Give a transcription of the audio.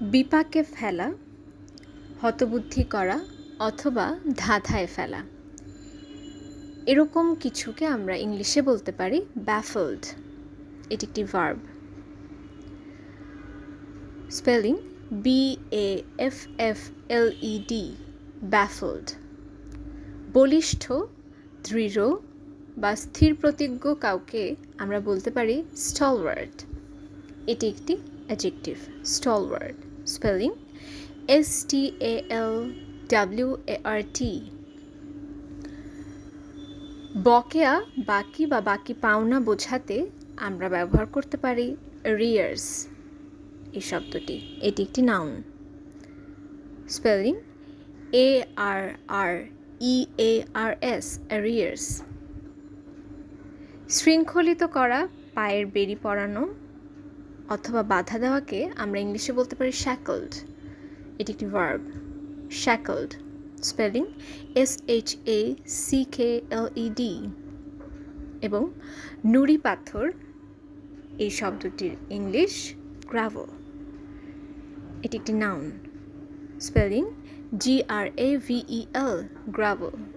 বিপাকে ফেলা, হতবুদ্ধি করা অথবা ধাঁধায় ফেলা। এরকম কিছুকে আমরা ইংলিশে বলতে পারি ব্যাফলড এটি একটি verb spelling B A F F L E D baffled বলিষ্ঠ, দৃঢ় বা স্থির প্রতিজ্ঞ কাউকে আমরা বলতে পারি স্টলওয়ার্ড এটি একটি adjective stalwart spelling S T A L W A R T বকেয়া, বাকি বা বাকি পাওনা বোঝাতে আমরা ব্যবহার করতে পারি রিয়ার্স এই শব্দটি। এটি একটি noun spelling A R R E A R S arrears শৃঙ্খলিত করা পায়ের বেরি পরানো। অথবা বাধা দেওয়াকে আমরা ইংলিশে বলতে পারি শ্যাকল্ড এটি একটি verb shackled spelling S H A C K L E D এবং নুড়ি পাথর, এই শব্দটির ইংলিশ গ্রাভো এটি একটি noun spelling G R A V E L gravel